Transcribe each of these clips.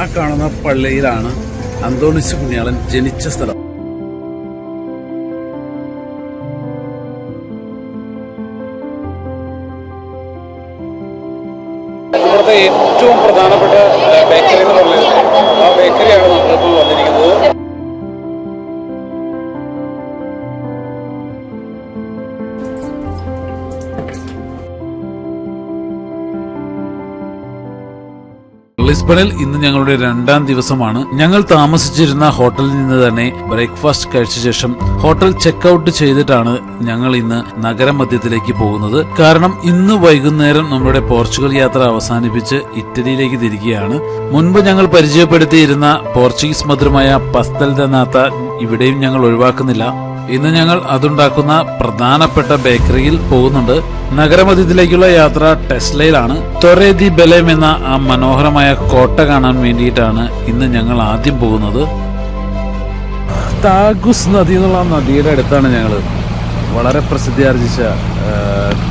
ആ കാണുന്ന പള്ളിയിലാണ് അന്തോണിസ് പുണ്യാളൻ ജനിച്ച സ്ഥലം. ഏറ്റവും പ്രധാനപ്പെട്ട ബേക്കറി എന്ന് പറയുന്നത് ആ ബേക്കറിയാണ് നമ്മളിപ്പോൾ വന്നിരിക്കുന്നത്. ലിസ്ബണിൽ ഇന്ന് ഞങ്ങളുടെ രണ്ടാം ദിവസമാണ്. ഞങ്ങൾ താമസിച്ചിരുന്ന ഹോട്ടലിൽ നിന്ന് തന്നെ ബ്രേക്ക്ഫാസ്റ്റ് കഴിച്ച ശേഷം ഹോട്ടൽ ചെക്ക് ഔട്ട് ചെയ്തിട്ടാണ് ഞങ്ങൾ ഇന്ന് നഗരമധ്യത്തിലേക്ക് പോകുന്നത്. കാരണം ഇന്ന് വൈകുന്നേരം നമ്മുടെ പോർച്ചുഗൽ യാത്ര അവസാനിപ്പിച്ച് ഇറ്റലിയിലേക്ക് തിരികെയാണ്. മുൻപ് ഞങ്ങൾ പരിചയപ്പെടുത്തിയിരുന്ന പോർച്ചുഗീസ് മധുരമായ പസ്തൽ ദനാത്ത ഇവിടെയും ഞങ്ങൾ ഒഴിവാക്കുന്നില്ല. ഇന്ന് ഞങ്ങൾ അതുണ്ടാക്കുന്ന പ്രധാനപ്പെട്ട ബേക്കറിയിൽ പോകുന്നുണ്ട്. നഗരമധ്യത്തിലേക്കുള്ള യാത്ര ടെസ്ലയിലാണ്. തൊറേദി ബലേം എന്ന ആ മനോഹരമായ കോട്ട കാണാൻ വേണ്ടിയിട്ടാണ് ഇന്ന് ഞങ്ങൾ ആദ്യം പോകുന്നത്. താഗുസ് നദി എന്നുള്ള നദിയുടെ അടുത്താണ് ഞങ്ങൾ വളരെ പ്രസിദ്ധിയാർജിച്ച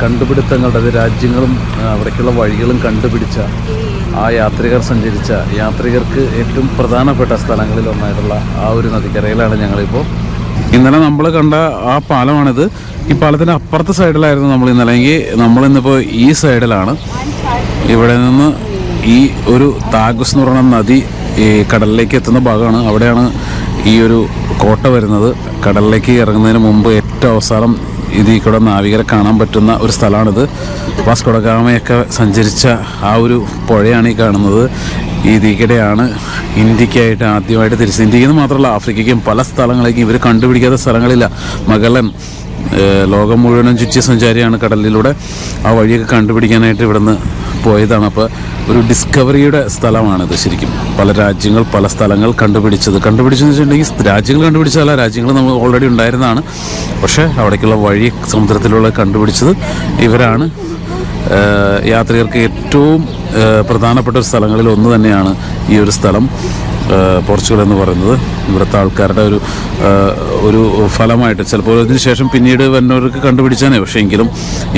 കണ്ടുപിടുത്തങ്ങളുടെ അത് രാജ്യങ്ങളും അവിടേക്കുള്ള വഴികളും കണ്ടുപിടിച്ച ആ യാത്രികർ സഞ്ചരിച്ച യാത്രികർക്ക് ഏറ്റവും പ്രധാനപ്പെട്ട സ്ഥലങ്ങളിൽ ഒന്നായിട്ടുള്ള ആ ഒരു നദിക്കരയിലാണ് ഞങ്ങളിപ്പോൾ ഇന്നലെ നമ്മൾ കണ്ട ആ പാലമാണിത്. ഈ പാലത്തിന്റെ അപ്പുറത്തെ സൈഡിലായിരുന്നു നമ്മൾ ഇന്നലെ. എങ്കിൽ നമ്മളിന്നിപ്പോൾ ഈ സൈഡിലാണ്. ഇവിടെ നിന്ന് ഈ ഒരു താഗുസ് എന്ന് പറയുന്ന നദി ഈ കടലിലേക്ക് എത്തുന്ന ഭാഗമാണ്. അവിടെയാണ് ഈ ഒരു കോട്ട വരുന്നത്. കടലിലേക്ക് ഇറങ്ങുന്നതിന് മുമ്പ് ഏറ്റവും അവസാനം ഇതിൽ കൂടെ നാവികരെ കാണാൻ പറ്റുന്ന ഒരു സ്ഥലമാണിത്. വാസ്കോഡഗാമയൊക്കെ സഞ്ചരിച്ച ആ ഒരു പുഴയാണ് ഈ കാണുന്നത്. ഇതിക്കിടെയാണ് ഇന്ത്യക്കായിട്ട് ആദ്യമായിട്ട് തിരിച്ച് ഇന്ത്യയിൽ നിന്ന് മാത്രമല്ല ആഫ്രിക്കയ്ക്കും പല സ്ഥലങ്ങളേക്കും ഇവർ കണ്ടുപിടിക്കാത്ത സ്ഥലങ്ങളില്ല. മകളൻ ലോകം മുഴുവനും ചുറ്റി സഞ്ചാരിയാണ് കടലിലൂടെ ആ വഴിയൊക്കെ കണ്ടുപിടിക്കാനായിട്ട് ഇവിടുന്ന് പോയതാണ്. അപ്പോൾ ഒരു ഡിസ്കവറിയുടെ സ്ഥലമാണിത് ശരിക്കും. പല രാജ്യങ്ങൾ പല സ്ഥലങ്ങൾ കണ്ടുപിടിച്ചത്. കണ്ടുപിടിച്ചെന്ന് വെച്ചിട്ടുണ്ടെങ്കിൽ രാജ്യങ്ങൾ കണ്ടുപിടിച്ചതല്ല രാജ്യങ്ങൾ നമ്മൾ ഓൾറെഡി ഉണ്ടായിരുന്നതാണ്. പക്ഷേ അവിടേക്കുള്ള വഴി സമുദ്രത്തിലുള്ള കണ്ടുപിടിച്ചത് ഇവരാണ്. യാത്രികർക്ക് ഏറ്റവും പ്രധാനപ്പെട്ട സ്ഥലങ്ങളിൽ ഒന്ന് തന്നെയാണ് ഈ ഒരു സ്ഥലം. പോർച്ചുഗൽ എന്ന് പറയുന്നത്. ഇവിടുത്തെ ആൾക്കാരുടെ ഒരു ഒരു ഫലമായിട്ട് ചിലപ്പോൾ ഇതിന് ശേഷം പിന്നീട് വന്നവർക്ക് കണ്ടുപിടിച്ചാനേ. പക്ഷേ എങ്കിലും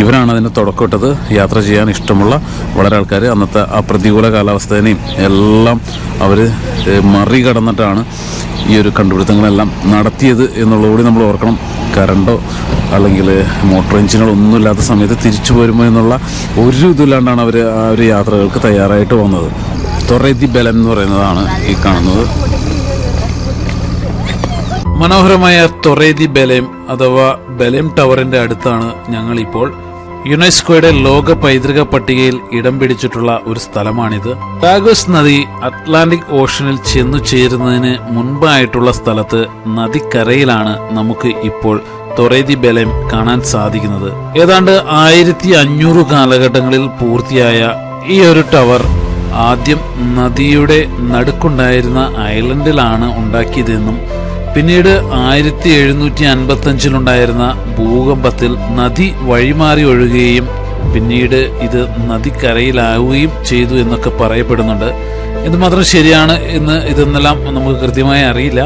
ഇവരാണ് അതിന് തുടക്കമിട്ടത്. യാത്ര ചെയ്യാൻ ഇഷ്ടമുള്ള വളരെ ആൾക്കാർ. അന്നത്തെ ആ പ്രതികൂല കാലാവസ്ഥേനെയും എല്ലാം അവർ മറികടന്നിട്ടാണ് ഈ ഒരു കണ്ടുപിടുത്തങ്ങളെല്ലാം നടത്തിയത് എന്നുള്ളതുകൂടി നമ്മൾ ഓർക്കണം. കറണ്ടോ അല്ലെങ്കിൽ മോട്ടോർ എഞ്ചിനുകളോ ഒന്നുമില്ലാത്ത സമയത്ത് തിരിച്ചു വരുമോ എന്നുള്ള ഒരു ഇതില്ലാണ്ടാണ് അവർ ആ ഒരു യാത്രകൾക്ക് തയ്യാറായിട്ട് വന്നത് തൊറേതി ബലം എന്ന് പറയുന്നതാണ് ഈ കാണുന്നത്. മനോഹരമായ തൊറേതി ബലേം അഥവാ ബലേം ടവറിന്റെ അടുത്താണ് ഞങ്ങളിപ്പോൾ യുനെസ്കോയുടെ ലോക പൈതൃക പട്ടികയിൽ ഇടം പിടിച്ചിട്ടുള്ള ഒരു സ്ഥലമാണിത്. ടാഗോസ് നദി അറ്റ്ലാന്റിക് ഓഷനിൽ ചെന്നു ചേരുന്നതിന് മുൻപായിട്ടുള്ള സ്ഥലത്ത് നദിക്കരയിലാണ് നമുക്ക് ഇപ്പോൾ തൊറേതി ബലം കാണാൻ സാധിക്കുന്നത്. ഏതാണ്ട് ആയിരത്തി അഞ്ഞൂറ് കാലഘട്ടങ്ങളിൽ പൂർത്തിയായ ഈ ഒരു ടവർ ആദ്യം നദിയുടെ നടുക്കുണ്ടായിരുന്ന ഐലൻഡിലാണ് ഉണ്ടാക്കിയതെന്നും പിന്നീട് ആയിരത്തി എഴുന്നൂറ്റി അൻപത്തി അഞ്ചിലുണ്ടായിരുന്ന ഭൂകമ്പത്തിൽ നദി വഴിമാറി ഒഴുകുകയും പിന്നീട് ഇത് നദിക്കരയിലാവുകയും ചെയ്തു എന്നൊക്കെ പറയപ്പെടുന്നുണ്ട്. എന്തുമാത്രം മാത്രം ശരിയാണ് എന്ന് ഇതെന്നെല്ലാം നമുക്ക് കൃത്യമായി അറിയില്ല.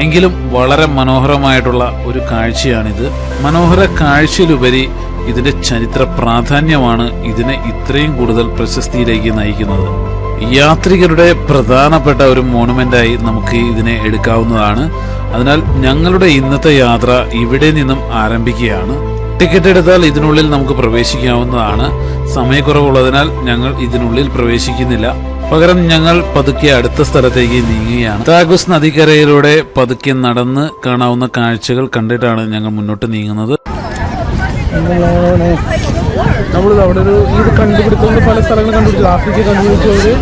എങ്കിലും വളരെ മനോഹരമായിട്ടുള്ള ഒരു കാഴ്ചയാണിത്. മനോഹര കാഴ്ചയിലുപരി ഇതിന്റെ ചരിത്ര പ്രാധാന്യമാണ് ഇതിനെ ഇത്രയും കൂടുതൽ പ്രശസ്തിയിലേക്ക് നയിക്കുന്നത്. യാത്രികരുടെ പ്രധാനപ്പെട്ട ഒരു മോണുമെന്റായി നമുക്ക് ഇതിനെ എടുക്കാവുന്നതാണ്. അതിനാൽ ഞങ്ങളുടെ ഇന്നത്തെ യാത്ര ഇവിടെ നിന്നും ആരംഭിക്കുകയാണ്. ടിക്കറ്റ് എടുത്താൽ ഇതിനുള്ളിൽ നമുക്ക് പ്രവേശിക്കാവുന്നതാണ്. സമയക്കുറവുള്ളതിനാൽ ഞങ്ങൾ ഇതിനുള്ളിൽ പ്രവേശിക്കുന്നില്ല. പകരം ഞങ്ങൾ പതുക്കെ അടുത്ത സ്ഥലത്തേക്ക് നീങ്ങുകയാണ്. താഗുസ് നദിക്കരയിലൂടെ പതുക്കെ നടന്ന് കാണാവുന്ന കാഴ്ചകൾ കണ്ടിട്ടാണ് ഞങ്ങൾ മുന്നോട്ട് നീങ്ങുന്നത്. നമ്മൾ അവിടെ ഒരു ഇത് കണ്ടുപിടിക്കുന്നത് പല സ്ഥലങ്ങൾ കണ്ടുപിടിച്ചു. ആഫ്രിക്ക കണ്ടുപിടിച്ചവര്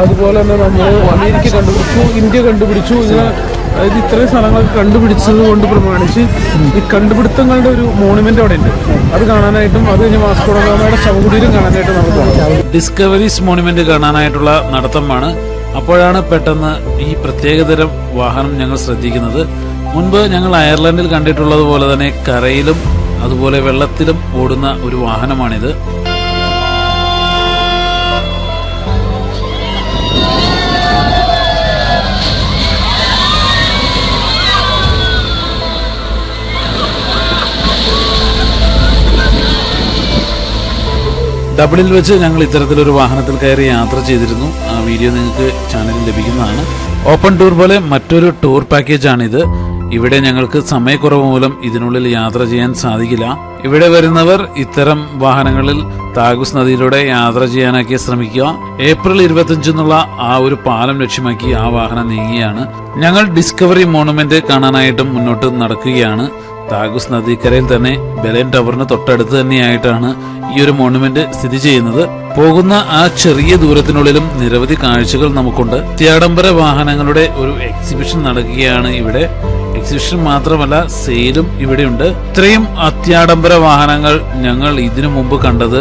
അതുപോലെ തന്നെ നമ്മൾ അമേരിക്ക കണ്ടുപിടിച്ചു ഇന്ത്യ കണ്ടുപിടിച്ചു ഇങ്ങനെ അതായത് ഇത്രയും സ്ഥലങ്ങളൊക്കെ കണ്ടുപിടിച്ചത് കൊണ്ട് പ്രമാണിച്ച് ഈ കണ്ടുപിടുത്തങ്ങളുടെ ഒരു മോണുമെന്റ് അവിടെ ഉണ്ട്. അത് കാണാനായിട്ടും അത് കഴിഞ്ഞ് വാസ്കോഡഗാമയുടെ ശവകുടീരം കാണാനായിട്ട് നമുക്ക് ഡിസ്കവറീസ് മോണുമെന്റ് കാണാനായിട്ടുള്ള നടത്തമാണ്. അപ്പോഴാണ് പെട്ടെന്ന് ഈ പ്രത്യേകതരം വാഹനം ഞങ്ങൾ ശ്രദ്ധിക്കുന്നത്. മുൻപ് ഞങ്ങൾ അയർലൻഡിൽ കണ്ടിട്ടുള്ളത് പോലെ തന്നെ കരയിലും അതുപോലെ വെള്ളത്തിലും ഓടുന്ന ഒരു വാഹനമാണിത്. ഡബിളിൽ വെച്ച് ഞങ്ങൾ ഇത്തരത്തിലൊരു വാഹനത്തിൽ കയറി യാത്ര ചെയ്തിരുന്നു. ആ വീഡിയോ നിങ്ങൾക്ക് ചാനലിൽ ലഭിക്കുന്നതാണ്. ഓപ്പൺ ടൂർ പോലെ മറ്റൊരു ടൂർ പാക്കേജാണിത് ഇവിടെ ഞങ്ങൾക്ക് സമയക്കുറവ് മൂലം ഇതിനുള്ളിൽ യാത്ര ചെയ്യാൻ സാധിക്കില്ല. ഇവിടെ വരുന്നവർ ഇത്തരം വാഹനങ്ങളിൽ താഗുസ് നദിയിലൂടെ യാത്ര ചെയ്യാനാക്കി ശ്രമിക്കുക. ഏപ്രിൽ ഇരുപത്തിയഞ്ചെന്നുള്ള ആ ഒരു പാലം ലക്ഷ്യമാക്കി ആ വാഹനം നീങ്ങിയാണ് ഞങ്ങൾ ഡിസ്കവറി മോണുമെന്റ് കാണാനായിട്ടും മുന്നോട്ട് നടക്കുകയാണ്. താഗുസ് നദിക്കരയിൽ തന്നെ ബെലൻ ടവറിന് തൊട്ടടുത്ത് തന്നെയായിട്ടാണ് ഈ ഒരു മോണുമെന്റ് സ്ഥിതി ചെയ്യുന്നത്. പോകുന്ന ആ ചെറിയ ദൂരത്തിനുള്ളിലും നിരവധി കാഴ്ചകൾ നമുക്കുണ്ട്. അത്യാഡംബര വാഹനങ്ങളുടെ ഒരു എക്സിബിഷൻ നടക്കുകയാണ് ഇവിടെ. എക്സിബിഷൻ മാത്രമല്ല സെയിലും ഇവിടെയുണ്ട്. ഇത്രയും അത്യാഡംബര വാഹനങ്ങൾ ഞങ്ങൾ ഇതിനു മുമ്പ് കണ്ടത്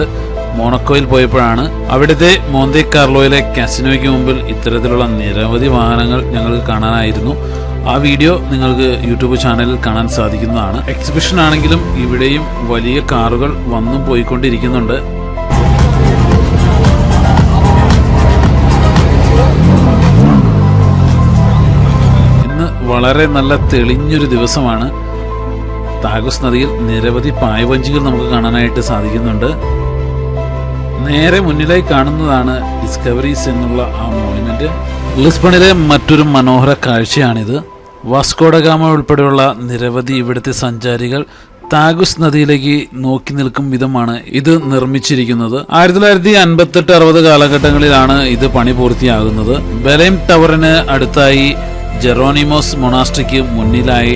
മോണക്കോയിൽ പോയപ്പോഴാണ്. അവിടുത്തെ മോന്തെ കാർലോയിലെ കാസിനോയ്ക്ക് മുമ്പിൽ ഇത്തരത്തിലുള്ള നിരവധി വാഹനങ്ങൾ ഞങ്ങൾക്ക് കാണാനായിരുന്നു. ആ വീഡിയോ നിങ്ങൾക്ക് യൂട്യൂബ് ചാനലിൽ കാണാൻ സാധിക്കുന്നതാണ്. എക്സിബിഷൻ ആണെങ്കിലും ഇവിടെയും വലിയ കാറുകൾ വന്നും പോയിക്കൊണ്ടിരിക്കുന്നുണ്ട്. വളരെ നല്ല തെളിഞ്ഞൊരു ദിവസമാണ്. താഗോസ് നദിയിൽ നിരവധി പായവഞ്ചികൾ നമുക്ക് കാണാനായിട്ട് സാധിക്കുന്നുണ്ട്. നേരെ മുന്നിലായി കാണുന്നതാണ് ഡിസ്കവറീസ് എന്നുള്ള ആ മോണുമെന്റ്. ലിസ്ബണിലെ മറ്റൊരു മനോഹര കാഴ്ചയാണിത്. വാസ്കോഡഗാമ ഉൾപ്പെടെയുള്ള നിരവധി ഇവിടുത്തെ സഞ്ചാരികൾ താഗുസ് നദിയിലേക്ക് നോക്കി നിൽക്കും വിധമാണ് ഇത് നിർമ്മിച്ചിരിക്കുന്നത്. ആയിരത്തി തൊള്ളായിരത്തി അൻപത്തെട്ട് അറുപത് കാലഘട്ടങ്ങളിലാണ് ഇത് പണി പൂർത്തിയാകുന്നത്. ബലേം ടവറിന് അടുത്തായി ജെറോണിമോസ് മൊണാസ്ട്രിക്ക് മുന്നിലായി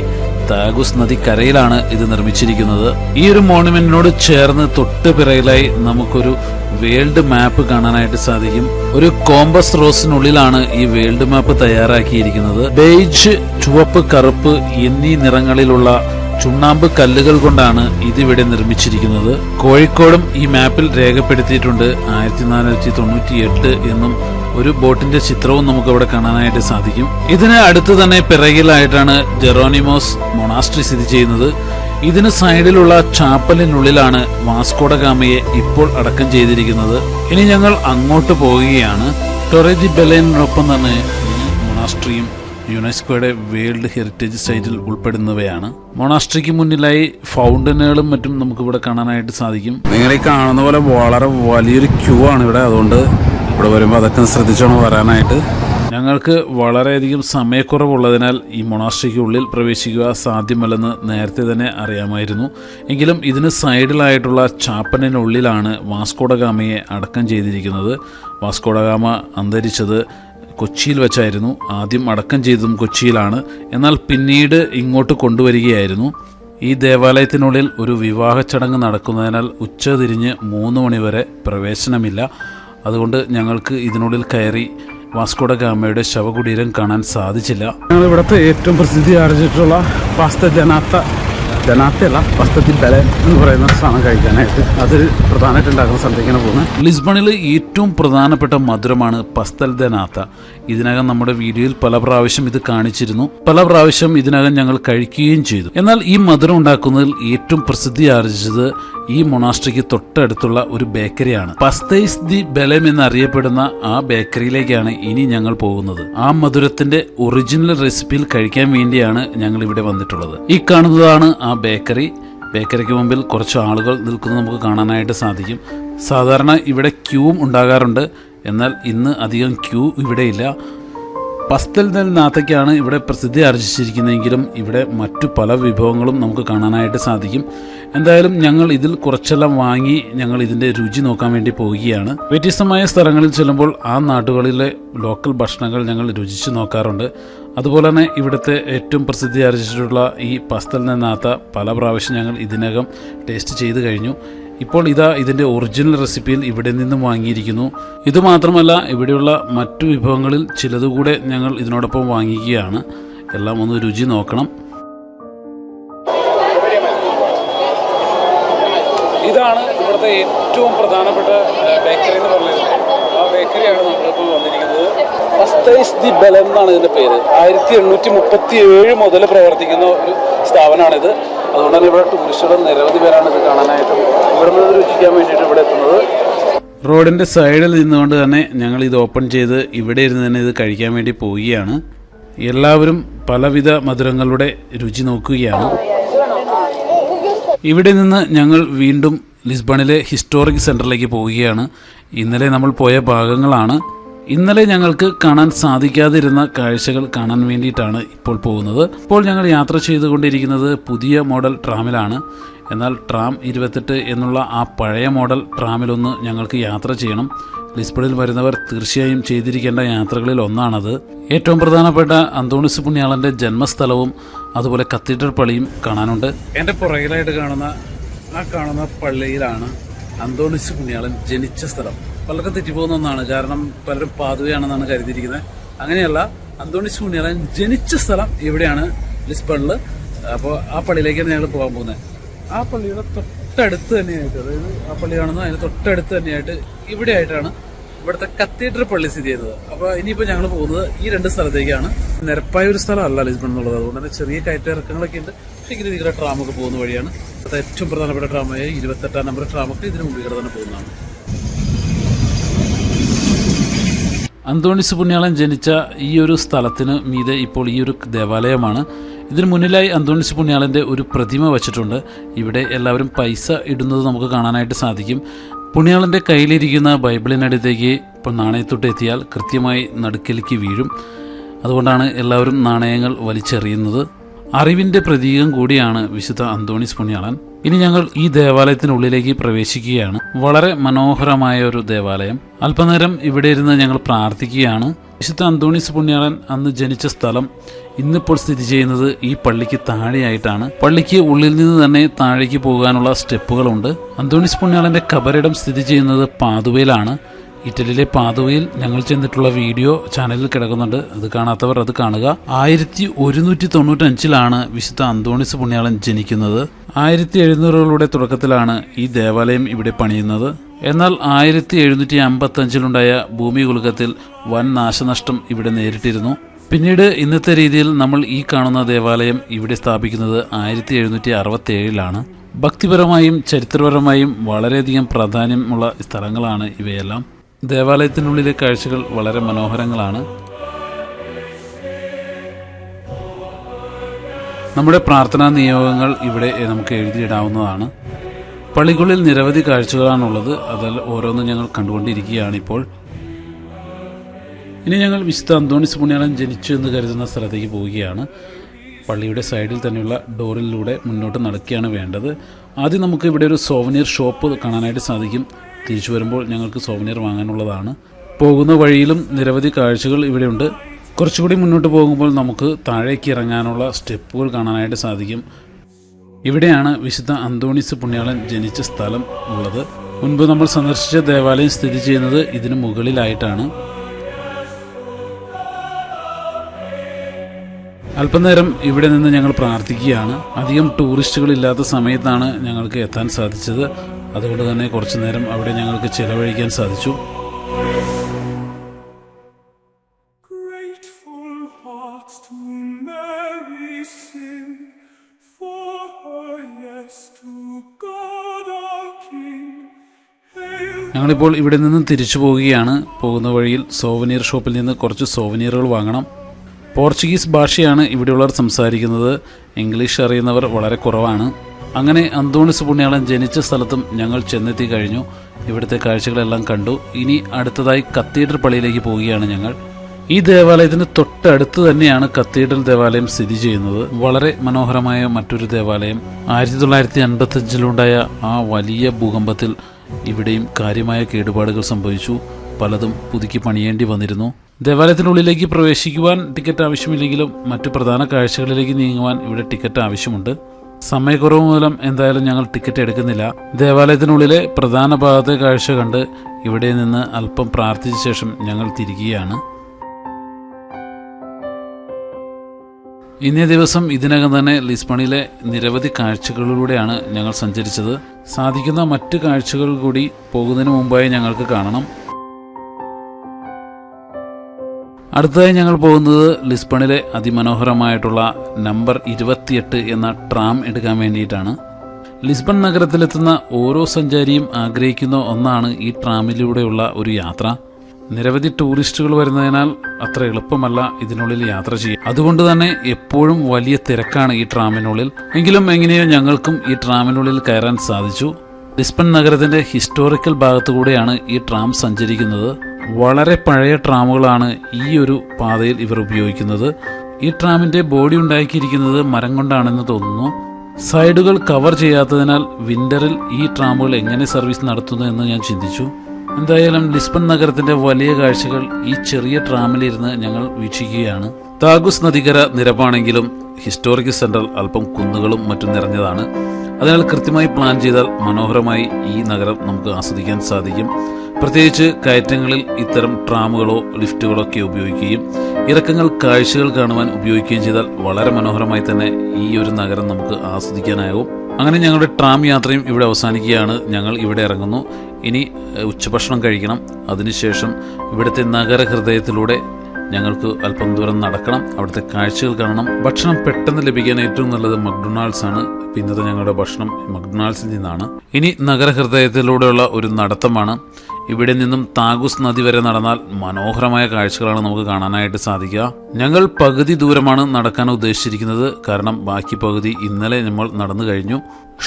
താഗുസ് നദി കരയിലാണ് ഇത് നിർമ്മിച്ചിരിക്കുന്നത്. ഈ ഒരു മോണുമെന്റിനോട് ചേർന്ന് തൊട്ട് പിറയിലായി നമുക്കൊരു വേൾഡ് മാപ്പ് കാണാനായിട്ട് സാധിക്കും. ഒരു കോമ്പസ് റോസിനുള്ളിലാണ് ഈ വേൾഡ് മാപ്പ് തയ്യാറാക്കിയിരിക്കുന്നത്. ബേജ് ചുവപ്പ് കറുപ്പ് എന്നീ നിറങ്ങളിലുള്ള ചുണ്ണാമ്പ് കല്ലുകൾ കൊണ്ടാണ് ഇതിവിടെ നിർമ്മിച്ചിരിക്കുന്നത്. കോഴിക്കോടും ഈ മാപ്പിൽ രേഖപ്പെടുത്തിയിട്ടുണ്ട്. ആയിരത്തി നാനൂറ്റി തൊണ്ണൂറ്റി എട്ട് എന്നും ഒരു ബോട്ടിന്റെ ചിത്രവും നമുക്ക് അവിടെ കാണാനായിട്ട് സാധിക്കും. ഇതിന് അടുത്ത് തന്നെ പിറകിലായിട്ടാണ് ജെറോണിമോസ് മൊണാസ്ട്രി സ്ഥിതി ചെയ്യുന്നത്. ഇതിന് സൈഡിലുള്ള ചാപ്പലിനുള്ളിലാണ് വാസ്കോഡ ഗാമയെ ഇപ്പോൾ അടക്കം ചെയ്തിരിക്കുന്നത്. ഇനി ഞങ്ങൾ അങ്ങോട്ട് പോവുകയാണ്. ടൊറേജി ബെലേനൊപ്പം തന്നെ ഈ മൊണാസ്ട്രിയും യുനെസ്കോയുടെ വേൾഡ് ഹെറിറ്റേജ് സൈറ്റിൽ ഉൾപ്പെടുന്നവയാണ്. മൊണാസ്ട്രിക്ക് മുന്നിലായി ഫൗണ്ടനുകളും മറ്റും നമുക്കിവിടെ കാണാനായിട്ട് സാധിക്കും. നിങ്ങൾ ഈ കാണുന്ന പോലെ വളരെ വലിയൊരു ക്യൂ ആണ് ഇവിടെ. അതുകൊണ്ട് ഇവിടെ വരുമ്പോൾ അതൊക്കെ ശ്രദ്ധിച്ചോണം വരാനായിട്ട്. ഞങ്ങൾക്ക് വളരെയധികം സമയക്കുറവുള്ളതിനാൽ ഈ മൊണാസ്ട്രിക്ക് ഉള്ളിൽ പ്രവേശിക്കുക സാധ്യമല്ലെന്ന് നേരത്തെ തന്നെ അറിയാമായിരുന്നു. എങ്കിലും ഇതിന് സൈഡിലായിട്ടുള്ള ചാപ്പനിനുള്ളിലാണ് വാസ്കോഡഗാമയെ അടക്കം ചെയ്തിരിക്കുന്നത്. വാസ്കോഡഗാമ അന്തരിച്ചത് കൊച്ചിയിൽ വെച്ചായിരുന്നു. ആദ്യം അടക്കം ചെയ്തതും കൊച്ചിയിലാണ്. എന്നാൽ പിന്നീട് ഇങ്ങോട്ട് കൊണ്ടുവരികയായിരുന്നു. ഈ ദേവാലയത്തിനുള്ളിൽ ഒരു വിവാഹ ചടങ്ങ് നടക്കുന്നതിനാൽ ഉച്ച തിരിഞ്ഞ് മൂന്ന് മണിവരെ പ്രവേശനമില്ല. അതുകൊണ്ട് ഞങ്ങൾക്ക് ഇതിനുള്ളിൽ കയറി വാസ്കോഡ ഗാമയുടെ ശവകുടീരം കാണാൻ സാധിച്ചില്ല. ഞങ്ങൾ ഇവിടുത്തെ ഏറ്റവും പ്രസിദ്ധി ആർജിച്ചിട്ടുള്ള പാസ്ത ജനാത്ത ജനാത്തയല്ല വസ്ത്രത്തിൽ ബല എന്ന് പറയുന്ന സാധനം കഴിക്കാനായിട്ട് അത് പ്രധാനമായിട്ട് ഉണ്ടാക്കുന്ന സ്ഥലത്തേക്കാണ് പോകുന്നത്. ലിസ്ബണിൽ ഏറ്റവും പ്രധാനപ്പെട്ട മധുരമാണ് പസ്തൽ ദനാത്ത ഇതിനകം നമ്മുടെ വീഡിയോയിൽ പല പ്രാവശ്യം ഇത് കാണിച്ചിരുന്നു. പല പ്രാവശ്യം ഇതിനകം ഞങ്ങൾ കഴിക്കുകയും ചെയ്തു. എന്നാൽ ഈ മധുരം ഉണ്ടാക്കുന്നതിൽ ഏറ്റവും പ്രസിദ്ധി ആർജിച്ചത് ഈ മൊണാസ്ട്രിക്ക് തൊട്ടടുത്തുള്ള ഒരു ബേക്കറിയാണ്. പസ്തൈസ് ദി ബലം എന്നറിയപ്പെടുന്ന ആ ബേക്കറിയിലേക്കാണ് ഇനി ഞങ്ങൾ പോകുന്നത്. ആ മധുരത്തിന്റെ ഒറിജിനൽ റെസിപ്പിയിൽ കഴിക്കാൻ വേണ്ടിയാണ് ഞങ്ങൾ ഇവിടെ വന്നിട്ടുള്ളത്. ഈ കാണുന്നതാണ് ആ ബേക്കറി ബേക്കറിക്ക് മുമ്പിൽ കുറച്ച് ആളുകൾ നിൽക്കുന്നത് നമുക്ക് കാണാനായിട്ട് സാധിക്കും. സാധാരണ ഇവിടെ ക്യൂവും ഉണ്ടാകാറുണ്ട്. എന്നാൽ ഇന്ന് അധികം ക്യൂ ഇവിടെയില്ല. പസ്തൽ നെൽ നാത്തയ്ക്കാണ് ഇവിടെ പ്രസിദ്ധി ആർജിച്ചിരിക്കുന്നതെങ്കിലും ഇവിടെ മറ്റു പല വിഭവങ്ങളും നമുക്ക് കാണാനായിട്ട് സാധിക്കും. എന്തായാലും ഞങ്ങൾ ഇതിൽ കുറച്ചെല്ലാം വാങ്ങി ഞങ്ങൾ ഇതിന്റെ രുചി നോക്കാൻ വേണ്ടി പോവുകയാണ്. വ്യത്യസ്തമായ സ്ഥലങ്ങളിൽ ചെല്ലുമ്പോൾ ആ നാട്ടുകളിലെ ലോക്കൽ ഭക്ഷണങ്ങൾ ഞങ്ങൾ രുചിച്ച് നോക്കാറുണ്ട്. അതുപോലെ തന്നെ ഇവിടുത്തെ ഏറ്റവും പ്രസിദ്ധി ആർജിച്ചിട്ടുള്ള ഈ പസ്തൽ നെൽ നാത്ത പല പ്രാവശ്യം ഞങ്ങൾ ഇതിനകം ടേസ്റ്റ് ചെയ്ത് കഴിഞ്ഞു. ഇപ്പോൾ ഇതാ ഇതിന്റെ ഒറിജിനൽ റെസിപ്പിയിൽ ഇവിടെ നിന്നും വാങ്ങിയിരിക്കുന്നു. ഇത് മാത്രമല്ല ഇവിടെയുള്ള മറ്റു വിഭവങ്ങളിൽ ചിലതുകൂടെ ഞങ്ങൾ ഇതിനോടൊപ്പം വാങ്ങിക്കുകയാണ്. എല്ലാം ഒന്ന് രുചി നോക്കണം. ഇതാണ് ഇവിടുത്തെ ഏറ്റവും പ്രധാനപ്പെട്ട ബേക്കറി എന്ന് പറയുന്നത് ആ ബേക്കറിയാണ് നമ്മളിപ്പോൾ വന്നിരിക്കുന്നത്. പസ്തൈസ് ദി ബലം എന്നാണ് ഇതിന്റെ പേര്. ആയിരത്തി എണ്ണൂറ്റി മുപ്പത്തി ഏഴ് മുതൽ പ്രവർത്തിക്കുന്ന ഒരു സ്ഥാപനമാണിത്. അതുകൊണ്ട് തന്നെ ഇവിടെ ടൂറിസ്റ്റുകൾ നിരവധി പേരാണ് ഇത് കാണാനായിട്ടും ഇവിടെ രുചിക്കാൻ വേണ്ടിയിട്ട് ഇവിടെ എത്തുന്നത്. റോഡിന്റെ സൈഡിൽ നിന്നുകൊണ്ട് തന്നെ ഞങ്ങൾ ഇത് ഓപ്പൺ ചെയ്ത് ഇവിടെ ഇരുന്ന് തന്നെ ഇത് കഴിക്കാൻ വേണ്ടി പോവുകയാണ്. എല്ലാവരും പലവിധ മധുരങ്ങളുടെ രുചി നോക്കുകയാണ്. ഇവിടെ നിന്ന് ഞങ്ങൾ വീണ്ടും ലിസ്ബണിലെ ഹിസ്റ്റോറിക് സെന്ററിലേക്ക് പോവുകയാണ്. ഇന്നലെ നമ്മൾ പോയ ഭാഗങ്ങളാണ്. ഇന്നലെ ഞങ്ങൾക്ക് കാണാൻ സാധിക്കാതിരുന്ന കാഴ്ചകൾ കാണാൻ വേണ്ടിയിട്ടാണ് ഇപ്പോൾ പോകുന്നത്. ഇപ്പോൾ ഞങ്ങൾ യാത്ര ചെയ്തുകൊണ്ടിരിക്കുന്നത് പുതിയ മോഡൽ ട്രാമിലാണ്. എന്നാൽ ട്രാം ഇരുപത്തെട്ട് എന്നുള്ള ആ പഴയ മോഡൽ ട്രാമിലൊന്ന് ഞങ്ങൾക്ക് യാത്ര ചെയ്യണം. ലിസ്ബണിൽ വരുന്നവർ തീർച്ചയായും ചെയ്തിരിക്കേണ്ട യാത്രകളിൽ ഒന്നാണത്. ഏറ്റവും പ്രധാനപ്പെട്ട അന്തോണിസ് പുണ്യാളന്റെ ജന്മസ്ഥലവും അതുപോലെ കത്തീഡ്രൽ പള്ളിയും കാണാനുണ്ട്. എന്റെ പുറകിലായിട്ട് കാണുന്ന ആ കാണുന്ന പള്ളിയിലാണ് അന്തോണിസ് പുണ്യാളൻ ജനിച്ച സ്ഥലം. പലർക്കും തെറ്റിപ്പോകുന്ന ഒന്നാണ്. കാരണം പലരും പാതുകയാണെന്നാണ് കരുതിയിരിക്കുന്നത്. അങ്ങനെയല്ല അന്തോണിസ് പുണ്യാളൻ ജനിച്ച സ്ഥലം ഇവിടെയാണ് ലിസ്ബണിൽ അപ്പോൾ ആ പള്ളിയിലേക്കാണ് ഞങ്ങൾ പോകാൻ പോകുന്നത്. ആ പള്ളിയുടെ തൊട്ടടുത്ത് തന്നെയായിട്ട് അതായത് ആ പള്ളി കാണുന്ന അതിന് തൊട്ടടുത്ത് തന്നെയായിട്ട് ഇവിടെ ആയിട്ടാണ് ഇവിടുത്തെ കത്തീഡ്രൽ പള്ളി സ്ഥിതി ചെയ്യുന്നത് അപ്പോൾ ഇനിയിപ്പോൾ ഞങ്ങൾ പോകുന്നത് ഈ രണ്ട് സ്ഥലത്തേക്കാണ്. നിരപ്പായ ഒരു സ്ഥലമല്ല ലിസ്ബൺ എന്നുള്ളത്. അതുകൊണ്ട് തന്നെ ചെറിയ കയറ്റിറക്കങ്ങളൊക്കെ ഉണ്ട്. ഇങ്ങനെ ഇതിലെ ട്രാമൊക്കെ പോകുന്ന വഴിയാണ്. അത് ഏറ്റവും പ്രധാനപ്പെട്ട ട്രാമായ ഇരുപത്തെട്ടാം നമ്പർ ട്രാമൊക്കെ ഇതിനു മുമ്പ് ഇവിടെ തന്നെ പോകുന്നതാണ്. അന്തോണിസ് പുണ്യാളൻ ജനിച്ച ഈ ഒരു സ്ഥലത്തിന് മീതെ ഇപ്പോൾ ഈ ഒരു ദേവാലയമാണ്. ഇതിന് മുന്നിലായി അന്തോണിസ് പുണ്യാളന്റെ ഒരു പ്രതിമ വച്ചിട്ടുണ്ട്. ഇവിടെ എല്ലാവരും പൈസ ഇടുന്നത് നമുക്ക് കാണാനായിട്ട് സാധിക്കും. പുണ്യാളന്റെ കയ്യിലിരിക്കുന്ന ബൈബിളിനടുത്തേക്ക് ഇപ്പം നാണയത്തൊട്ട് എത്തിയാൽ കൃത്യമായി നടുക്കലേക്ക് വീഴും. അതുകൊണ്ടാണ് എല്ലാവരും നാണയങ്ങൾ വലിച്ചെറിയുന്നത്. അറിവിന്റെ പ്രതീകം കൂടിയാണ് വിശുദ്ധ അന്തോണിസ് പുണ്യാളൻ. ഇനി ഞങ്ങൾ ഈ ദേവാലയത്തിനുള്ളിലേക്ക് പ്രവേശിക്കുകയാണ്. വളരെ മനോഹരമായ ഒരു ദേവാലയം. അല്പനേരം ഇവിടെ ഇരുന്ന് ഞങ്ങൾ പ്രാർത്ഥിക്കുകയാണ്. വിശുദ്ധ അന്തോണിസ് പുണ്യാളൻ അന്ന് ജനിച്ച സ്ഥലം ഇന്നിപ്പോൾ സ്ഥിതി ചെയ്യുന്നത് ഈ പള്ളിക്ക് താഴെയായിട്ടാണ്. പള്ളിക്ക് ഉള്ളിൽ നിന്ന് തന്നെ താഴേക്ക് പോകാനുള്ള സ്റ്റെപ്പുകളുണ്ട്. അന്തോണിസ് പുണ്യാളന്റെ കബറിടം സ്ഥിതി ചെയ്യുന്നത് പാതുവയിലാണ്. ഇറ്റലിയിലെ പാതുവയിൽ ഞങ്ങൾ ചെന്നിട്ടുള്ള വീഡിയോ ചാനലിൽ കിടക്കുന്നുണ്ട്. അത് കാണാത്തവർ അത് കാണുക. ആയിരത്തി ഒരുന്നൂറ്റി തൊണ്ണൂറ്റഞ്ചിലാണ് വിശുദ്ധ അന്തോണിസ് പുണ്യാളൻ ജനിക്കുന്നത്. ആയിരത്തി എഴുന്നൂറുകളുടെ തുടക്കത്തിലാണ് ഈ ദേവാലയം ഇവിടെ പണിയുന്നത്. എന്നാൽ ആയിരത്തി എഴുന്നൂറ്റി അമ്പത്തഞ്ചിലുണ്ടായ ഭൂമി കുലുക്കത്തിൽ വൻ നാശനഷ്ടം ഇവിടെ നേരിട്ടിരുന്നു. പിന്നീട് ഇന്നത്തെ രീതിയിൽ നമ്മൾ ഈ കാണുന്ന ദേവാലയം ഇവിടെ സ്ഥാപിക്കുന്നത് ആയിരത്തി എഴുന്നൂറ്റി അറുപത്തി ഏഴിലാണ് ഭക്തിപരമായും ചരിത്രപരമായും വളരെയധികം പ്രാധാന്യമുള്ള സ്ഥലങ്ങളാണ് ഇവയെല്ലാം. ദേവാലയത്തിനുള്ളിലെ കാഴ്ചകൾ വളരെ മനോഹരങ്ങളാണ്. നമ്മുടെ പ്രാർത്ഥനാ നിയോഗങ്ങൾ ഇവിടെ നമുക്ക് എഴുതിയിടാവുന്നതാണ്. പള്ളികളിൽ നിരവധി കാഴ്ചകളാണുള്ളത്. അതിൽ ഓരോന്നും ഞങ്ങൾ കണ്ടുകൊണ്ടിരിക്കുകയാണ് ഇപ്പോൾ. ഇനി ഞങ്ങൾ വിശുദ്ധ അന്തോണിസ് പുണ്യാളൻ ജനിച്ചു എന്ന് കരുതുന്ന സ്ഥലത്തേക്ക് പോവുകയാണ്. പള്ളിയുടെ സൈഡിൽ തന്നെയുള്ള ഡോറിലൂടെ മുന്നോട്ട് നടക്കുകയാണ് വേണ്ടത്. ആദ്യം നമുക്ക് ഇവിടെ ഒരു സോവനിയർ ഷോപ്പ് കാണാനായിട്ട് സാധിക്കും. തിരിച്ചു വരുമ്പോൾ ഞങ്ങൾക്ക് സോവനിയർ വാങ്ങാനുള്ളതാണ്. പോകുന്ന വഴിയിലും നിരവധി കാഴ്ചകൾ ഇവിടെയുണ്ട്. കുറച്ചുകൂടി മുന്നോട്ട് പോകുമ്പോൾ നമുക്ക് താഴേക്ക് ഇറങ്ങാനുള്ള സ്റ്റെപ്പുകൾ കാണാനായിട്ട് സാധിക്കും. ഇവിടെയാണ് വിശുദ്ധ അന്തോണിസ് പുണ്യാളൻ ജനിച്ച സ്ഥലം ഉള്ളത്. മുൻപ് നമ്മൾ സന്ദർശിച്ച ദേവാലയം സ്ഥിതി ചെയ്യുന്നത് ഇതിന് മുകളിലായിട്ടാണ്. അല്പനേരം ഇവിടെ നിന്ന് ഞങ്ങൾ പ്രാർത്ഥിക്കുകയാണ്. അധികം ടൂറിസ്റ്റുകൾ ഇല്ലാത്ത സമയത്താണ് ഞങ്ങൾക്ക് എത്താൻ സാധിച്ചത്. അതുകൊണ്ട് തന്നെ കുറച്ചു നേരം അവിടെ ഞങ്ങൾക്ക് ചെലവഴിക്കാൻ സാധിച്ചു. ഞങ്ങളിപ്പോൾ ഇവിടെ നിന്ന് തിരിച്ചു പോവുകയാണ്. പോകുന്ന വഴിയിൽ സോവനീർ ഷോപ്പിൽ നിന്ന് കുറച്ച് സോവനീറുകൾ വാങ്ങണം. പോർച്ചുഗീസ് ഭാഷയാണ് ഇവിടെയുള്ളവർ സംസാരിക്കുന്നത്. ഇംഗ്ലീഷ് അറിയുന്നവർ വളരെ കുറവാണ്. അങ്ങനെ അന്തോണിസ് പുണ്യാളൻ ജനിച്ച സ്ഥലത്തും ഞങ്ങൾ ചെന്നെത്തി കഴിഞ്ഞു. ഇവിടുത്തെ കാഴ്ചകളെല്ലാം കണ്ടു. ഇനി അടുത്തതായി കത്തീഡ്രൽ പള്ളിയിലേക്ക് പോവുകയാണ് ഞങ്ങൾ. ഈ ദേവാലയത്തിന് തൊട്ടടുത്ത് തന്നെയാണ് കത്തീഡ്രൽ ദേവാലയം സ്ഥിതി ചെയ്യുന്നത്. വളരെ മനോഹരമായ മറ്റൊരു ദേവാലയം. ആയിരത്തി തൊള്ളായിരത്തി അൻപത്തഞ്ചിലുണ്ടായ ആ വലിയ ഭൂകമ്പത്തിൽ ഇവിടെയും കാര്യമായ കേടുപാടുകൾ സംഭവിച്ചു. പലതും പുതുക്കി പണിയേണ്ടി വന്നിരുന്നു. ദേവാലയത്തിനുള്ളിലേക്ക് പ്രവേശിക്കുവാൻ ടിക്കറ്റ് ആവശ്യമില്ലെങ്കിലും മറ്റു പ്രധാന കാഴ്ചകളിലേക്ക് നീങ്ങുവാൻ ഇവിടെ ടിക്കറ്റ് ആവശ്യമുണ്ട്. സമയക്കുറവ് മൂലം എന്തായാലും ഞങ്ങൾ ടിക്കറ്റ് എടുക്കുന്നില്ല. ദേവാലയത്തിനുള്ളിലെ പ്രധാന ഭാഗത്തെ കാഴ്ച കണ്ട് ഇവിടെ നിന്ന് അല്പം പ്രാർത്ഥിച്ച ശേഷം ഞങ്ങൾ തിരികുകയാണ് ഇന്നേ ദിവസം ഇതിനകം തന്നെ ലിസ്ബണിലെ നിരവധി കാഴ്ചകളിലൂടെയാണ് ഞങ്ങൾ സഞ്ചരിച്ചത്. സാധിക്കുന്ന മറ്റു കാഴ്ചകൾ കൂടി പോകുന്നതിന് മുമ്പായി ഞങ്ങൾക്ക് കാണണം. അടുത്തതായി ഞങ്ങൾ പോകുന്നത് ലിസ്ബണിലെ അതിമനോഹരമായിട്ടുള്ള നമ്പർ ഇരുപത്തിയെട്ട് എന്ന ട്രാം എടുക്കാൻ വേണ്ടിയിട്ടാണ്. ലിസ്ബൺ നഗരത്തിലെത്തുന്ന ഓരോ സഞ്ചാരിയും ആഗ്രഹിക്കുന്ന ഒന്നാണ് ഈ ട്രാമിലൂടെയുള്ള ഒരു യാത്ര. നിരവധി ടൂറിസ്റ്റുകൾ വരുന്നതിനാൽ അത്ര എളുപ്പമല്ല ഇതിനുള്ളിൽ യാത്ര ചെയ്യുക അതുകൊണ്ട് തന്നെ എപ്പോഴും വലിയ തിരക്കാണ് ഈ ട്രാമിനുള്ളിൽ. എങ്കിലും എങ്ങനെയോ ഞങ്ങൾക്കും ഈ ട്രാമിനുള്ളിൽ കയറാൻ സാധിച്ചു. ലിസ്ബൺ നഗരത്തിന്റെ ഹിസ്റ്റോറിക്കൽ ഭാഗത്തുകൂടെയാണ് ഈ ട്രാം സഞ്ചരിക്കുന്നത്. വളരെ പഴയ ട്രാമുകളാണ് ഈ ഒരു പാതയിൽ ഇവർ ഉപയോഗിക്കുന്നത്. ഈ ട്രാമിന്റെ ബോഡി ഉണ്ടാക്കിയിരിക്കുന്നത് മരം കൊണ്ടാണെന്ന് തോന്നുന്നു. സൈഡുകൾ കവർ ചെയ്യാത്തതിനാൽ വിന്ററിൽ ഈ ട്രാമുകൾ എങ്ങനെ സർവീസ് നടത്തുന്നു എന്ന് ഞാൻ ചിന്തിച്ചു. എന്തായാലും ലിസ്ബൺ നഗരത്തിന്റെ വലിയ കാഴ്ചകൾ ഈ ചെറിയ ട്രാമിലിരുന്ന് ഞങ്ങൾ വീക്ഷിക്കുകയാണ്. താഗുസ് നദികര നിരപ്പാണെങ്കിലും ഹിസ്റ്റോറിക്കൽ സെൻട്രൽ അല്പം കുന്നുകളും മറ്റും നിറഞ്ഞതാണ്. അതിനാൽ കൃത്യമായി പ്ലാൻ ചെയ്താൽ മനോഹരമായി ഈ നഗരം നമുക്ക് ആസ്വദിക്കാൻ സാധിക്കും. പ്രത്യേകിച്ച് കയറ്റങ്ങളിൽ ഇത്തരം ട്രാമുകളോ ലിഫ്റ്റുകളോ ഒക്കെ ഉപയോഗിക്കുകയും ഇറക്കങ്ങൾ കാഴ്ചകൾ കാണുവാൻ ഉപയോഗിക്കുകയും ചെയ്താൽ വളരെ മനോഹരമായി തന്നെ ഈ ഒരു നഗരം നമുക്ക് ആസ്വദിക്കാനാകും. അങ്ങനെ ഞങ്ങളുടെ ട്രാം യാത്രയും ഇവിടെ അവസാനിക്കുകയാണ്. ഞങ്ങൾ ഇവിടെ ഇറങ്ങുന്നു. ഇനി ഉച്ചഭക്ഷണം കഴിക്കണം. അതിനുശേഷം ഇവിടുത്തെ നഗര ഹൃദയത്തിലൂടെ ഞങ്ങൾക്ക് അല്പം ദൂരം നടക്കണം അവിടുത്തെ കാഴ്ചകൾ കാണണം. ഭക്ഷണം പെട്ടെന്ന് ലഭിക്കാൻ ഏറ്റവും നല്ലത് മക്ഡൊണാൾഡ്സ് ആണ്. ഇന്നത്തെ ഞങ്ങളുടെ ഭക്ഷണം മക്ഡൊണാൾഡ്സിൽ നിന്നാണ്. ഇനി നഗരഹൃദയത്തിലൂടെയുള്ള ഒരു നടത്തമാണ്. ഇവിടെ നിന്നും താഗുസ് നദി വരെ നടന്നാൽ മനോഹരമായ കാഴ്ചകളാണ് നമുക്ക് കാണാനായിട്ട് സാധിക്കുക. ഞങ്ങൾ പകുതി ദൂരമാണ് നടക്കാൻ ഉദ്ദേശിച്ചിരിക്കുന്നത്. കാരണം ബാക്കി പകുതി ഇന്നലെ നമ്മൾ നടന്നു കഴിഞ്ഞു.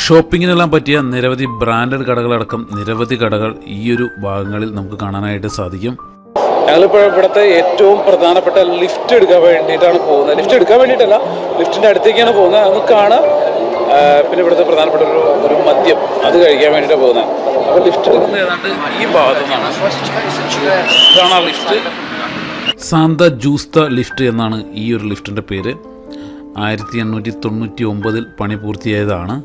ഷോപ്പിങ്ങിനെല്ലാം പറ്റിയ നിരവധി ബ്രാൻഡഡ് കടകളടക്കം നിരവധി കടകൾ ഈ ഒരു ഭാഗങ്ങളിൽ നമുക്ക് കാണാനായിട്ട് സാധിക്കും. ഞങ്ങളിപ്പോൾ ഇവിടുത്തെ ഏറ്റവും പ്രധാനപ്പെട്ട ലിഫ്റ്റ് എടുക്കാൻ വേണ്ടിയിട്ടാണ് പോകുന്നത്. ലിഫ്റ്റ് എടുക്കാൻ വേണ്ടിയിട്ടല്ല ലിഫ്റ്റിന്റെ അടുത്തേക്കാണ് പോകുന്നത്. അങ്ങക്കാണ് കാണാം. പിന്നെ ഇവിടുത്തെ പ്രധാനപ്പെട്ട ഒരു ഒരു മദ്യം. അത് കഴിക്കാൻ വേണ്ടിയിട്ടാണ് പോകുന്നത്. അപ്പോൾ ലിഫ്റ്റ് എടുക്കുന്നത് ഏതാണ്ട് ഈ ഭാഗത്തുനിന്നാണ്. ഇതാണ് ആ ലിഫ്റ്റ്. സാന്ത ജൂസ്ത ലിഫ്റ്റ് എന്നാണ് ഈ ഒരു ലിഫ്റ്റിന്റെ പേര്. ആയിരത്തി എണ്ണൂറ്റി തൊണ്ണൂറ്റി ഒമ്പതിൽ പണി പൂർത്തിയായതാണ്.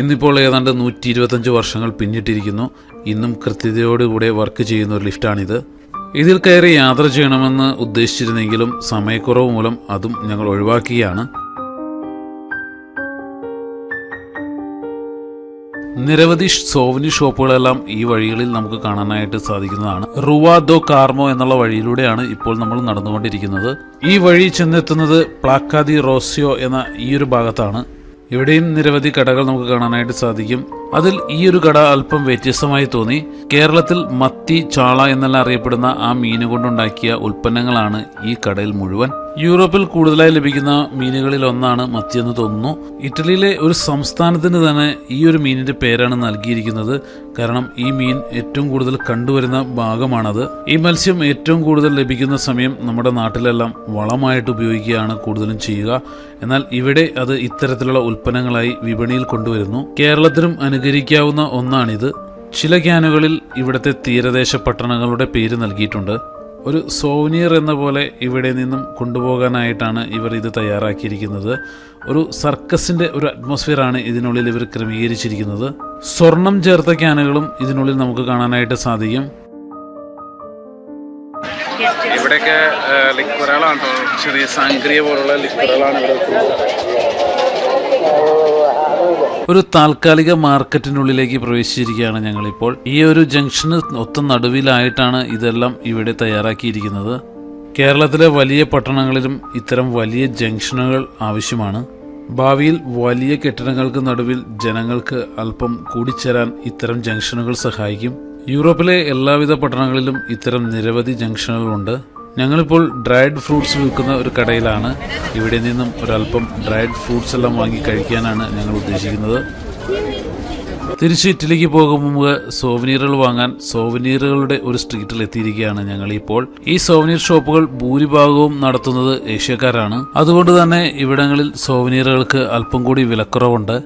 ഇന്നിപ്പോൾ ഏതാണ്ട് നൂറ്റി ഇരുപത്തഞ്ച് വർഷങ്ങൾ പിന്നിട്ടിരിക്കുന്നു. ഇന്നും കൃത്യതയോടുകൂടെ വർക്ക് ചെയ്യുന്ന ഒരു ലിഫ്റ്റാണിത്. ഇതിൽ കയറി യാത്ര ചെയ്യണമെന്ന് ഉദ്ദേശിച്ചിരുന്നെങ്കിലും സമയക്കുറവ് മൂലം അതും ഞങ്ങൾ ഒഴിവാക്കിയാണ് നിരവധി സോവനി ഷോപ്പുകളെല്ലാം ഈ വഴികളിൽ നമുക്ക് കാണാനായിട്ട് സാധിക്കുന്നതാണ്. റുവ ദോ കാർമോ എന്നുള്ള വഴിയിലൂടെയാണ് ഇപ്പോൾ നമ്മൾ നടന്നുകൊണ്ടിരിക്കുന്നത്. ഈ വഴി ചെന്നെത്തുന്നത് പ്ലാക്കാദി റോസിയോ എന്ന ഈ ഒരു ഭാഗത്താണ്. ഇവിടെയും നിരവധി കടകൾ നമുക്ക് കാണാനായിട്ട് സാധിക്കും. അതിൽ ഈ ഒരു കട അല്പം വ്യത്യസ്തമായി തോന്നി. കേരളത്തിൽ മത്തി ചാള എന്നെല്ലാം അറിയപ്പെടുന്ന ആ മീനുകൊണ്ടുണ്ടാക്കിയ ഉൽപ്പന്നങ്ങളാണ് ഈ കടയിൽ മുഴുവൻ. യൂറോപ്പിൽ കൂടുതലായി ലഭിക്കുന്ന മീനുകളിൽ ഒന്നാണ് മത്തി എന്ന് തോന്നുന്നു. ഇറ്റലിയിലെ ഒരു സംസ്ഥാനത്തിന് തന്നെ ഈ ഒരു മീനിന്റെ പേരാണ് നൽകിയിരിക്കുന്നത്. കാരണം ഈ മീൻ ഏറ്റവും കൂടുതൽ കണ്ടുവരുന്ന ഭാഗമാണത്. ഈ മത്സ്യം ഏറ്റവും കൂടുതൽ ലഭിക്കുന്ന സമയം നമ്മുടെ നാട്ടിലെല്ലാം വളമായിട്ട് ഉപയോഗിക്കുകയാണ് കൂടുതലും ചെയ്യുക. എന്നാൽ ഇവിടെ അത് ഇത്തരത്തിലുള്ള ഉൽപ്പന്നങ്ങളായി വിപണിയിൽ കൊണ്ടുവരുന്നു. കേരളത്തിലും അനുകരിക്കാവുന്ന ഒന്നാണിത്. ചില ക്യാനുകളിൽ ഇവിടുത്തെ തീരദേശ പട്ടണങ്ങളുടെ പേര് നൽകിയിട്ടുണ്ട്. ഒരു സോവനിയർ എന്ന പോലെ ഇവിടെ നിന്നും കൊണ്ടുപോകാനായിട്ടാണ് ഇവർ ഇത് തയ്യാറാക്കിയിരിക്കുന്നത്. ഒരു സർക്കസിന്റെ ഒരു അറ്റ്മോസ്ഫിയർ ആണ് ഇതിനുള്ളിൽ ഇവർ ക്രമീകരിച്ചിരിക്കുന്നത്. സ്വർണം ചേർത്ത ക്യാനുകളും ഇതിനുള്ളിൽ നമുക്ക് കാണാനായിട്ട് സാധിക്കും. ഇവിടെയൊക്കെ ലിക്വറുകളാണ് ചെറിയ സാങ്ക്രിയ പോലുള്ള ലിക്വറുകളാണ് ഇവിടെ ഒരു താൽക്കാലിക മാർക്കറ്റിനുള്ളിലേക്ക് പ്രവേശിച്ചിരിക്കുകയാണ് ഞങ്ങളിപ്പോൾ. ഈ ഒരു ജംഗ്ഷന് ഒത്ത നടുവിലായിട്ടാണ് ഇതെല്ലാം ഇവിടെ തയ്യാറാക്കിയിരിക്കുന്നത്. കേരളത്തിലെ വലിയ പട്ടണങ്ങളിലും ഇത്തരം വലിയ ജംഗ്ഷനുകൾ ആവശ്യമാണ്. ഭാവിയിൽ വലിയ കെട്ടിടങ്ങൾക്ക് നടുവിൽ ജനങ്ങൾക്ക് അല്പം കൂടിച്ചേരാൻ ഇത്തരം ജംഗ്ഷനുകൾ സഹായിക്കും. യൂറോപ്പിലെ എല്ലാവിധ പട്ടണങ്ങളിലും ഇത്തരം നിരവധി ജംഗ്ഷനുകളുണ്ട്. ഞങ്ങളിപ്പോൾ ഡ്രൈഡ് ഫ്രൂട്ട്സ് വിൽക്കുന്ന ഒരു കടയിലാണ്. ഇവിടെ നിന്നും ഒരല്പം ഡ്രൈഡ് ഫ്രൂട്ട്സ് എല്ലാം വാങ്ങി കഴിക്കാനാണ് ഞങ്ങൾ ഉദ്ദേശിക്കുന്നത്. തിരിച്ച് ഇറ്റലിക്ക് പോകും മുമ്പ് സോവനീറുകൾ വാങ്ങാൻ സോവനീറുകളുടെ ഒരു സ്ട്രീറ്റിൽ എത്തിയിരിക്കുകയാണ് ഞങ്ങൾ ഇപ്പോൾ. ഈ സോവനീർ ഷോപ്പുകൾ ഭൂരിഭാഗവും നടത്തുന്നത് ഏഷ്യക്കാരാണ്. അതുകൊണ്ട് തന്നെ ഇവിടങ്ങളിൽ സോവനീറുകൾക്ക് അല്പം കൂടി വിലക്കുറവുണ്ട്.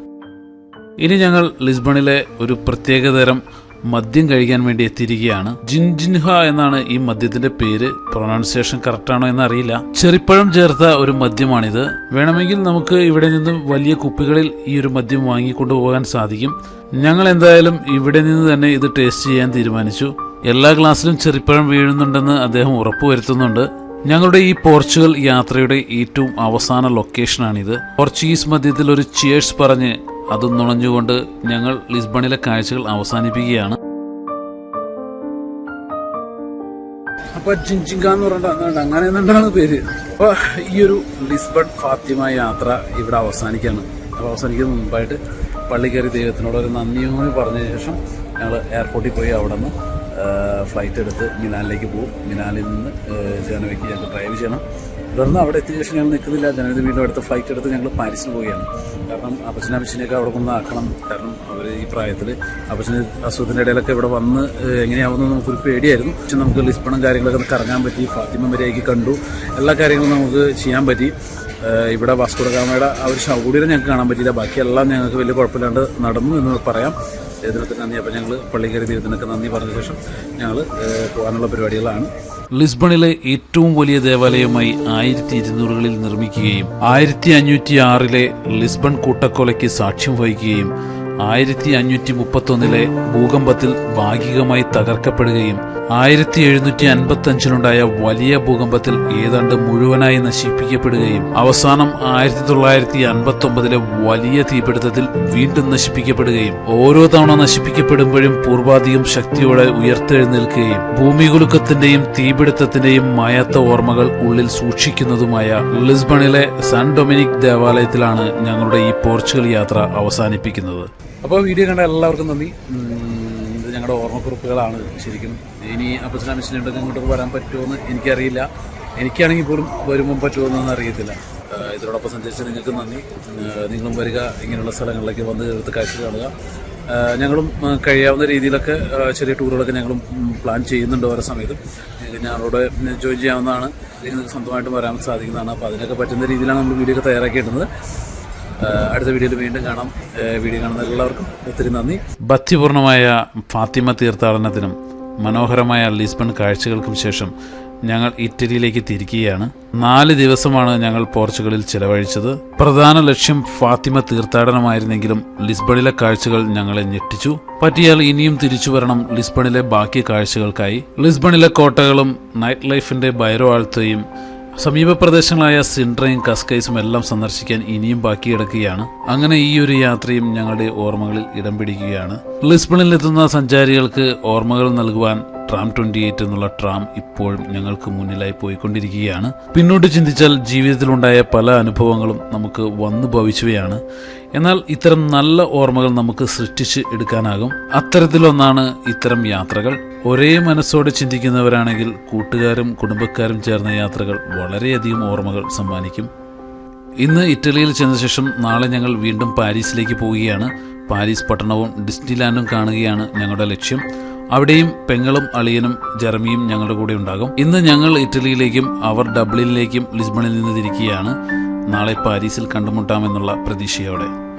ഇനി ഞങ്ങൾ ലിസ്ബണിലെ ഒരു പ്രത്യേകതരം മദ്യം കഴിക്കാൻ വേണ്ടി എത്തിയിരിക്കുകയാണ്. ജിൻജിൻഹ എന്നാണ് ഈ മദ്യത്തിന്റെ പേര്. പ്രൊനൗൺസിയേഷൻ കറക്റ്റ് ആണോ എന്ന് അറിയില്ല ചെറിപ്പഴം ചേർത്ത ഒരു മദ്യമാണിത്. വേണമെങ്കിൽ നമുക്ക് ഇവിടെ നിന്നും വലിയ കുപ്പികളിൽ ഈ ഒരു മദ്യം വാങ്ങിക്കൊണ്ടുപോകാൻ സാധിക്കും. ഞങ്ങൾ എന്തായാലും ഇവിടെ നിന്ന് തന്നെ ഇത് ടേസ്റ്റ് ചെയ്യാൻ തീരുമാനിച്ചു. എല്ലാ ഗ്ലാസ്സിലും ചെറിപ്പഴം വീഴുന്നുണ്ടെന്ന് അദ്ദേഹം ഉറപ്പുവരുത്തുന്നുണ്ട്. ഞങ്ങളുടെ ഈ പോർച്ചുഗൽ യാത്രയുടെ ഏറ്റവും അവസാന ലൊക്കേഷനാണിത് പോർച്ചുഗീസ് മദ്യത്തിൽ ഒരു ചിയേഴ്സ് പറഞ്ഞ് അത് നുണഞ്ഞുകൊണ്ട് ഞങ്ങൾ ലിസ്ബണിലെ കാഴ്ചകൾ അവസാനിപ്പിക്കുകയാണ്. അപ്പൊ ചിഞ്ചിങ്ക എന്ന് പറഞ്ഞിട്ട് അങ്ങനെ എന്താണ് പേര്. അപ്പൊ ഈ ഒരു ലിസ്ബൺ ഫാത്തിമ യാത്ര ഇവിടെ അവസാനിക്കാണ് അപ്പൊ അവസാനിക്കുന്ന മുമ്പായിട്ട് പള്ളി കയറി ദൈവത്തിനോട് ഒരു പറഞ്ഞ ശേഷം ഞങ്ങൾ എയർപോർട്ടിൽ പോയി അവിടെ നിന്ന് ഫ്ലൈറ്റ് എടുത്ത് മിലാനിലേക്ക് പോകും. മിലാനിൽ നിന്ന് ജനവയ്ക്ക് ഞങ്ങൾക്ക് ഡ്രൈവ് ചെയ്യണം. തുടർന്ന് അവിടെ എത്തിയ ശേഷം ഞങ്ങൾ നിൽക്കുന്നില്ല. ജനവിധി വീണ്ടും അടുത്ത ഫ്ലൈറ്റ് എടുത്ത് ഞങ്ങൾ പാരീസിൽ പോവുകയാണ്. കാരണം അപ്പച്ചനും അമ്മച്ചനെയൊക്കെ അവിടെ കൊണ്ടുവന്ന് ആക്കണം. കാരണം അവർ ഈ പ്രായത്തിൽ അപ്പച്ചന് അസുഖത്തിന്റെ ഇടയിലൊക്കെ ഇവിടെ വന്ന് എങ്ങനെയാവുമെന്ന് നമുക്കൊരു പേടിയായിരുന്നു. പക്ഷെ നമുക്ക് ലിസ്ബണും കാര്യങ്ങളൊക്കെ ഒന്ന് കറങ്ങാൻ പറ്റി ഫാത്തിമ വരെയൊക്കെ കണ്ടു. എല്ലാ കാര്യങ്ങളും നമുക്ക് ചെയ്യാൻ പറ്റി. ഇവിടെ വാസ്കോഡ ഗാമയുടെ ആ ഒരു ശൗകൂടിനെ ഞങ്ങൾക്ക് കാണാൻ പറ്റിയില്ല. ബാക്കിയെല്ലാം ഞങ്ങൾക്ക് വലിയ കുഴപ്പമില്ലാണ്ട് നടന്നു എന്ന് പറയാം. ദൈവത്തിന് നന്ദി. അപ്പോൾ ഞങ്ങൾ പള്ളിക്കരി ദൈവത്തിനൊക്കെ നന്ദി പറഞ്ഞ ശേഷം ഞങ്ങൾ പോകാനുള്ള പരിപാടികളാണ്. ലിസ്ബണിലെ ഏറ്റവും വലിയ ദേവാലയമായി ആയിരത്തി ഇരുന്നൂറുകളിൽ നിർമ്മിക്കുകയും ആയിരത്തി അഞ്ഞൂറ്റി ആറിലെ ലിസ്ബൺ കൂട്ടക്കൊലയ്ക്ക് സാക്ഷ്യം വഹിക്കുകയും ആയിരത്തി അഞ്ഞൂറ്റി മുപ്പത്തൊന്നിലെ ഭൂകമ്പത്തിൽ ഭാഗികമായി തകർക്കപ്പെടുകയും ആയിരത്തി എഴുന്നൂറ്റി അൻപത്തി അഞ്ചിലുണ്ടായ വലിയ ഭൂകമ്പത്തിൽ ഏതാണ്ട് മുഴുവനായി നശിപ്പിക്കപ്പെടുകയും അവസാനം ആയിരത്തി തൊള്ളായിരത്തി അൻപത്തി ഒമ്പതിലെ വലിയ തീപിടുത്തത്തിൽ വീണ്ടും നശിപ്പിക്കപ്പെടുകയും ഓരോ തവണ നശിപ്പിക്കപ്പെടുമ്പോഴും പൂർവാധികം ശക്തിയോടെ ഉയർത്തെഴുന്നേൽക്കുകയും ഭൂമികുലുക്കത്തിന്റെയും തീപിടുത്തത്തിന്റെയും മായാത്ത ഓർമ്മകൾ ഉള്ളിൽ സൂക്ഷിക്കുന്നതുമായ ലിസ്ബണിലെ സാൻ ഡൊമിനിക് ദേവാലയത്തിലാണ് ഞങ്ങളുടെ ഈ പോർച്ചുഗൽ യാത്ര അവസാനിപ്പിക്കുന്നത്. അപ്പോൾ വീഡിയോ കണ്ട എല്ലാവർക്കും നന്ദി. ഇത് ഞങ്ങളുടെ ഓർമ്മക്കുറിപ്പുകളാണ് ശരിക്കും. ഇനി അപ്പച്ചന ഉണ്ടെങ്കിൽ ഇങ്ങോട്ട് വരാൻ പറ്റുമോ എനിക്കറിയില്ല. എനിക്കാണെങ്കിൽ പോലും വരുമ്പം പറ്റുമോ എന്നൊന്നും അറിയത്തില്ല ഇതിനോടൊപ്പം സഞ്ചരിച്ച നിങ്ങൾക്ക് നന്ദി. നിങ്ങളും വരിക ഇങ്ങനെയുള്ള സ്ഥലങ്ങളിലേക്ക് വന്ന് എടുത്ത് കാഴ്ച കാണുക. ഞങ്ങളും കഴിയാവുന്ന രീതിയിലൊക്കെ ചെറിയ ടൂറുകളൊക്കെ ഞങ്ങളും പ്ലാൻ ചെയ്യുന്നുണ്ട് ഓരോ സമയത്തും. ഞങ്ങളോട് ജോയിൻ ചെയ്യാവുന്നതാണ്. അല്ലെങ്കിൽ നിങ്ങൾക്ക് സ്വന്തമായിട്ട് വരാൻ സാധിക്കുന്നതാണ്. അപ്പോൾ അതിനൊക്കെ പറ്റുന്ന രീതിയിലാണ് നമ്മൾ വീഡിയോ ഒക്കെ തയ്യാറാക്കിയിട്ടുള്ളത്. അടുത്ത വീഡിയോയിൽ വീണ്ടും കാണാം. വീഡിയോ കാണുന്ന എല്ലാവർക്കും ഒത്തിരി നന്ദി. ഭക്തിപൂർണമായ ഫാത്തിമ തീർത്ഥാടനത്തിനും മനോഹരമായ ലിസ്ബൺ കാഴ്ചകൾക്കും ശേഷം ഞങ്ങൾ ഇറ്റലിയിലേക്ക് തിരിക്കുകയാണ്. നാല് ദിവസമാണ് ഞങ്ങൾ പോർച്ചുഗലിൽ ചിലവഴിച്ചത്. പ്രധാന ലക്ഷ്യം ഫാത്തിമ തീർത്ഥാടനമായിരുന്നെങ്കിലും ലിസ്ബണിലെ കാഴ്ചകൾ ഞങ്ങളെ ഞെട്ടിച്ചു. പറ്റിയാൽ ഇനിയും തിരിച്ചു വരണം ലിസ്ബണിലെ ബാക്കി കാഴ്ചകൾക്കായി. ലിസ്ബണിലെ കോട്ടകളും നൈറ്റ് ലൈഫിന്റെ ആൾത്തയും സമീപ പ്രദേശങ്ങളായ സിൻഡ്രയും കസ്കൈസും എല്ലാം സന്ദർശിക്കാൻ ഇനിയും ബാക്കി കിടക്കുകയാണ്. അങ്ങനെ ഈ ഒരു യാത്രയും ഞങ്ങളുടെ ഓർമ്മകളിൽ ഇടം പിടിക്കുകയാണ്. ലിസ്ബണിലെത്തുന്ന സഞ്ചാരികൾക്ക് ഓർമ്മകൾ നൽകുവാൻ ട്രാം ട്വന്റി എയ്റ്റ് എന്നുള്ള ട്രാം ഇപ്പോഴും ഞങ്ങൾക്ക് മുന്നിലായി പോയിക്കൊണ്ടിരിക്കുകയാണ്. പിന്നോട്ട് ചിന്തിച്ചാൽ ജീവിതത്തിലുണ്ടായ പല അനുഭവങ്ങളും നമുക്ക് വന്നു ഭവിച്ചവയാണ്. എന്നാൽ ഇത്തരം നല്ല ഓർമ്മകൾ നമുക്ക് സൃഷ്ടിച്ച് എടുക്കാനാകും. അത്തരത്തിലൊന്നാണ് ഇത്തരം യാത്രകൾ. ഒരേ മനസ്സോടെ ചിന്തിക്കുന്നവരാണെങ്കിൽ കൂട്ടുകാരും കുടുംബക്കാരും ചേർന്ന യാത്രകൾ വളരെയധികം ഓർമ്മകൾ സമ്മാനിക്കും. ഇന്ന് ഇറ്റലിയിൽ ചെന്ന ശേഷം നാളെ ഞങ്ങൾ വീണ്ടും പാരീസിലേക്ക് പോവുകയാണ്. പാരീസ് പട്ടണവും ഡിസ്നിലാൻഡും കാണുകയാണ് ഞങ്ങളുടെ ലക്ഷ്യം. അവിടെയും പെങ്ങളും അളിയനും ജെറമിയും ഞങ്ങളുടെ കൂടെ ഉണ്ടാകും. ഇന്ന് ഞങ്ങൾ ഇറ്റലിയിലേക്കും അവർ ഡബ്ലിനിലേക്കും ലിസ്ബണിൽ നിന്ന് തിരിക്കുകയാണ്. നാളെ പാരീസിൽ കണ്ടുമുട്ടാമെന്നുള്ള പ്രതീക്ഷയോടെ.